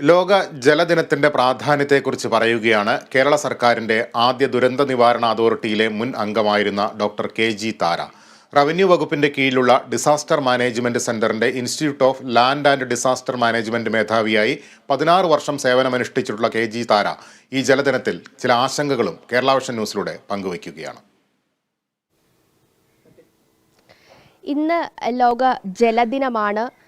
ലോക ജലദിനത്തിന്റെ പ്രാധാന്യത്തെക്കുറിച്ച് പറയുകയാണ് കേരള സർക്കാരിന്റെ ആദ്യ ദുരന്ത നിവാരണ അതോറിറ്റിയിലെ മുൻ അംഗമായിരുന്ന doctor K G Thara. Revenue വകുപ്പിന്റെ കീഴിലുള്ള ഡിസാസ്റ്റർ മാനേജ്മെന്റ് സെന്ററിന്റെ institute of land and disaster management മേധാവിയായി പതിനാറ് വർഷം സേവനമനുഷ്ഠിച്ചിട്ടുള്ള കെ ജി താര ഈ ജലദിനത്തിൽ ചില ആശങ്കകളും കേരള ന്യൂസിലൂടെ പങ്കുവയ്ക്കുകയാണ്. ഇന്ന് ലോക ജലദിനമാണ്.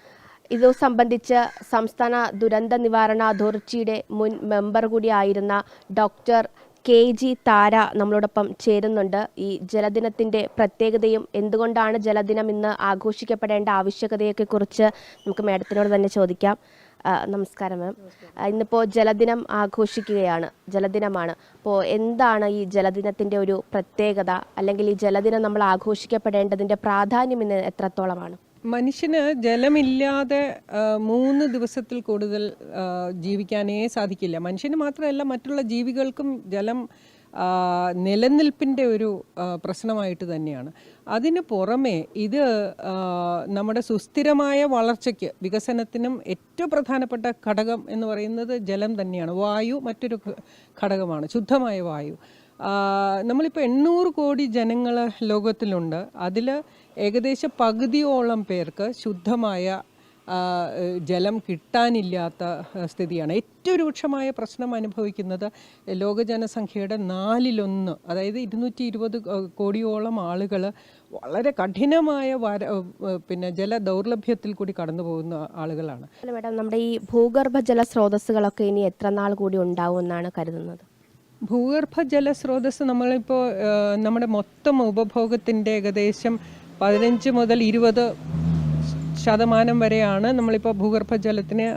ഇതു സംബന്ധിച്ച് സംസ്ഥാന ദുരന്ത നിവാരണ അതോറിറ്റിയുടെ മുൻ മെമ്പർ കൂടിയായിരുന്ന ഡോക്ടർ കെ ജി താര നമ്മളോടൊപ്പം ചേരുന്നുണ്ട്. ഈ ജലദിനത്തിന്റെ പ്രത്യേകതയും എന്തുകൊണ്ടാണ് ജലദിനം ഇന്ന് ആഘോഷിക്കപ്പെടേണ്ട ആവശ്യകതയൊക്കെ കുറിച്ച് നമുക്ക് മാഡത്തിനോട് തന്നെ ചോദിക്കാം. നമസ്കാരം മാം. ഇന്നിപ്പോൾ ജലദിനം ആഘോഷിക്കുകയാണ് ജലദിനമാണ്. അപ്പോൾ എന്താണ് ഈ ജലദിനത്തിന്റെ ഒരു പ്രത്യേകത? അല്ലെങ്കിൽ ഈ ജലദിനം നമ്മൾ ആഘോഷിക്കപ്പെടേണ്ടതിന്റെ പ്രാധാന്യം ഇന്ന് എത്രത്തോളമാണ്? മനുഷ്യന് ജലമില്ലാതെ മൂന്ന് ദിവസത്തിൽ കൂടുതൽ ജീവിക്കാനേ സാധിക്കില്ല. മനുഷ്യന് മാത്രമല്ല മറ്റുള്ള ജീവികൾക്കും ജലം നിലനിൽപ്പിന്റെ ഒരു പ്രശ്നമായിട്ട് തന്നെയാണ്. അതിന് പുറമെ ഇത് നമ്മുടെ സുസ്ഥിരമായ വളർച്ചയ്ക്ക് വികസനത്തിനും ഏറ്റവും പ്രധാനപ്പെട്ട ഘടകം എന്ന് പറയുന്നത് ജലം തന്നെയാണ്. വായു മറ്റൊരു ഘടകമാണ് ശുദ്ധമായ വായു. നമ്മളിപ്പോൾ എണ്ണൂറ് കോടി ജനങ്ങൾ ലോകത്തിലുണ്ട്. അതിൽ ഏകദേശം പകുതിയോളം പേർക്ക് ശുദ്ധമായ ജലം കിട്ടാനില്ലാത്ത സ്ഥിതിയാണ്. ഏറ്റവും രൂക്ഷമായ പ്രശ്നം അനുഭവിക്കുന്നത് ലോക ജനസംഖ്യയുടെ നാലിലൊന്ന് അതായത് ഇരുന്നൂറ്റി ഇരുപത് കോടിയോളം ആളുകൾ വളരെ കഠിനമായ വര പിന്നെ ജല ദൗർലഭ്യത്തിൽ കൂടി കടന്നു പോകുന്ന ആളുകളാണ്. മേഡം നമ്മുടെ ഈ ഭൂഗർഭ ജല സ്രോതസ്സുകളൊക്കെ ഇനി എത്ര നാൾ കൂടി ഉണ്ടാവും എന്നാണ് കരുതുന്നത്? ഭൂഗർഭ ജലസ്രോതസ് നമ്മളിപ്പോൾ നമ്മുടെ മൊത്തം ഉപഭോഗത്തിന്റെ ഏകദേശം പതിനഞ്ച് മുതൽ ഇരുപത് ശതമാനം വരെയാണ് നമ്മളിപ്പോൾ ഭൂഗർഭ ജലത്തിനെ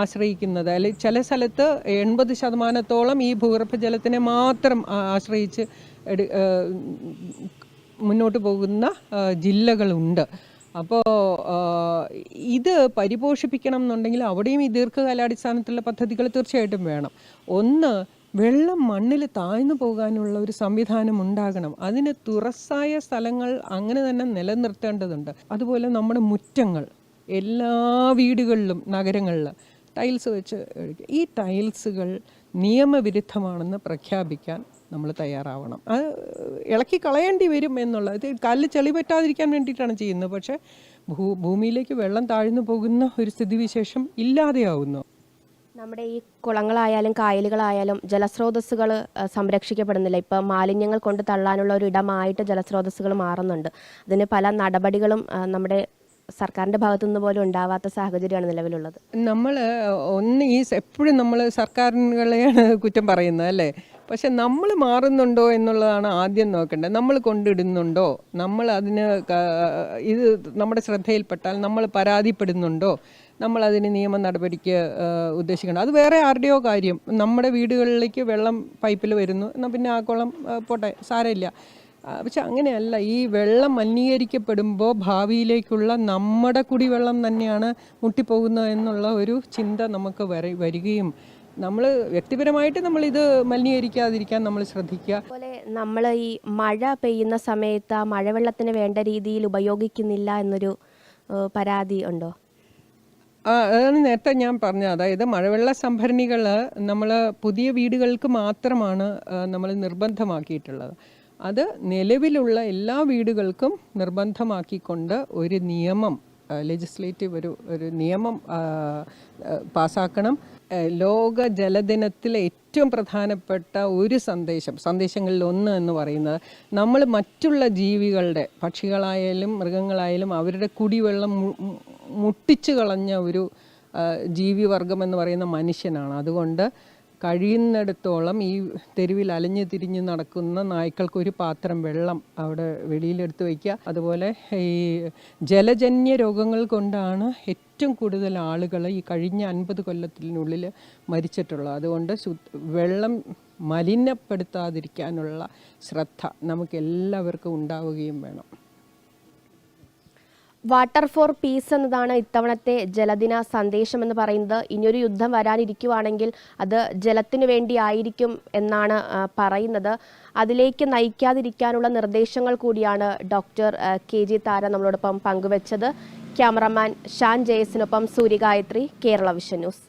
ആശ്രയിക്കുന്നത്. അല്ലെങ്കിൽ ചില സ്ഥലത്ത് എൺപത് ശതമാനത്തോളം ഈ ഭൂഗർഭ ജലത്തിനെ മാത്രം ആശ്രയിച്ച് മുന്നോട്ട് പോകുന്ന ജില്ലകളുണ്ട്. അപ്പോൾ ഇത് പരിപോഷിപ്പിക്കണം എന്നുണ്ടെങ്കിൽ അവിടെയും ഈ ദീർഘകാലാടിസ്ഥാനത്തിലുള്ള പദ്ധതികൾ തീർച്ചയായിട്ടും വേണം. ഒന്ന് വെള്ളം മണ്ണിൽ താഴ്ന്നു പോകാനുള്ള ഒരു സംവിധാനം ഉണ്ടാകണം. അതിന് തുറസായ സ്ഥലങ്ങൾ അങ്ങനെ തന്നെ നിലനിർത്തേണ്ടതുണ്ട്. അതുപോലെ നമ്മുടെ മുറ്റങ്ങൾ എല്ലാ വീടുകളിലും നഗരങ്ങളിൽ ടൈൽസ് വെച്ച് ഈ ടൈൽസുകൾ നിയമവിരുദ്ധമാണെന്ന് പ്രഖ്യാപിക്കാൻ നമ്മൾ തയ്യാറാവണം. അത് ഇളക്കി കളയേണ്ടി വരും എന്നുള്ള ഇത് കല്ല് ചെളി പറ്റാതിരിക്കാൻ വേണ്ടിയിട്ടാണ് ചെയ്യുന്നത്. പക്ഷേ ഭൂ ഭൂമിയിലേക്ക് വെള്ളം താഴ്ന്നു പോകുന്ന ഒരു സ്ഥിതിവിശേഷം ഇല്ലാതെയാവുന്നു. നമ്മുടെ ഈ കുളങ്ങളായാലും കായലുകളായാലും ജലസ്രോതസ്സുകൾ സംരക്ഷിക്കപ്പെടുന്നില്ല. ഇപ്പോൾ മാലിന്യങ്ങൾ കൊണ്ട് തള്ളാനുള്ള ഒരു ഇടമായിട്ട് ജലസ്രോതസ്സുകൾ മാറുന്നുണ്ട്. അതിന് പല നടപടികളും നമ്മുടെ നമ്മുടെ സർക്കാരിന്റെ ഭാഗത്തുനിന്ന് പോലും ഉണ്ടാവാത്ത സാഹചര്യമാണ് നിലവിലുള്ളത്. നമ്മൾ ഒന്ന് ഈ എപ്പോഴും നമ്മൾ സർക്കാരുകളെയാണ് കുറ്റം പറയുന്നത് അല്ലേ? പക്ഷെ നമ്മൾ മാറുന്നുണ്ടോ എന്നുള്ളതാണ് ആദ്യം നോക്കേണ്ടത്. നമ്മൾ കൊണ്ടിടുന്നുണ്ടോ? നമ്മൾ അതിന് ഇത് നമ്മുടെ ശ്രദ്ധയിൽപ്പെട്ടാൽ നമ്മൾ പരാതിപ്പെടുന്നുണ്ടോ? നമ്മൾ അതിന് നിയമ നടപടിക്ക് ഉദ്ദേശിക്കണം അത് വേറെ ആരുടെയോ കാര്യം. നമ്മുടെ വീടുകളിലേക്ക് വെള്ളം പൈപ്പിൽ വരുന്നു. എന്നാൽ പിന്നെ ആ കുളം പോട്ടെ സാരമില്ല. പക്ഷെ അങ്ങനെയല്ല. ഈ വെള്ളം മലിനീകരിക്കപ്പെടുമ്പോൾ ഭാവിയിലേക്കുള്ള നമ്മുടെ കുടിവെള്ളം തന്നെയാണ് മുട്ടിപ്പോകുന്നത് എന്നുള്ള ഒരു ചിന്ത നമുക്ക് വര വരികയും നമ്മൾ വ്യക്തിപരമായിട്ട് നമ്മൾ ഇത് മലിനീകരിക്കാതിരിക്കാൻ നമ്മൾ ശ്രദ്ധിക്കുക. അതുപോലെ നമ്മൾ ഈ മഴ പെയ്യുന്ന സമയത്ത് ആ മഴവെള്ളത്തിന് വേണ്ട രീതിയിൽ ഉപയോഗിക്കുന്നില്ല എന്നൊരു പരാതി ഉണ്ടോ? ആ അതാണ് നേരത്തെ ഞാൻ പറഞ്ഞത്. അതായത് മഴവെള്ള സംഭരണികൾ നമ്മൾ പുതിയ വീടുകൾക്ക് മാത്രമാണ് നമ്മൾ നിർബന്ധമാക്കിയിട്ടുള്ളത്. അത് നിലവിലുള്ള എല്ലാ വീടുകൾക്കും നിർബന്ധമാക്കിക്കൊണ്ട് ഒരു നിയമം ലെജിസ്ലേറ്റീവ് ഒരു ഒരു നിയമം പാസ്സാക്കണം ലോക ജലദിനത്തിലെ ഏറ്റവും പ്രധാനപ്പെട്ട ഒരു സന്ദേശം സന്ദേശങ്ങളിൽ ഒന്ന് എന്ന് പറയുന്നത് നമ്മൾ മറ്റുള്ള ജീവികളുടെ പക്ഷികളായാലും മൃഗങ്ങളായാലും അവരുടെ കുടിവെള്ളം മുട്ടിച്ചു കളഞ്ഞ ഒരു ജീവിവർഗം എന്ന് പറയുന്ന മനുഷ്യനാണ്. അതുകൊണ്ട് കഴിയുന്നിടത്തോളം ഈ തെരുവിൽ അലഞ്ഞു തിരിഞ്ഞ് നടക്കുന്ന നായ്ക്കൾക്ക് ഒരു പാത്രം വെള്ളം അവിടെ വെളിയിലെടുത്ത് വയ്ക്കുക. അതുപോലെ ഈ ജലജന്യ രോഗങ്ങൾ കൊണ്ടാണ് ഏറ്റവും കൂടുതൽ ആളുകൾ ഈ കഴിഞ്ഞ അൻപത് കൊല്ലത്തിനുള്ളിൽ മരിച്ചിട്ടുള്ളത്. അതുകൊണ്ട് വെള്ളം മലിനപ്പെടുത്താതിരിക്കാനുള്ള ശ്രദ്ധ നമുക്ക് എല്ലാവർക്കും ഉണ്ടാവുകയും വേണം. വാട്ടർ ഫോർ പീസ് എന്നതാണ് ഇത്തവണത്തെ ജലദിന സന്ദേശം എന്ന് പറയുന്നത്. ഇനിയൊരു യുദ്ധം വരാനിരിക്കുവാണെങ്കിൽ അത് ജലത്തിനു വേണ്ടിയായിരിക്കും എന്നാണ് ആ, പറയുന്നത്. അതിലേക്ക് നയിക്കാതിരിക്കാനുള്ള നിർദ്ദേശങ്ങൾ കൂടിയാണ് ഡോക്ടർ കെ ജി താര നമ്മളോടൊപ്പം പങ്കുവച്ചത്. ക്യാമറമാൻ ഷാൻ ജയസിനൊപ്പം സൂര്യഗായത്രി കേരള വിഷൻ ന്യൂസ്.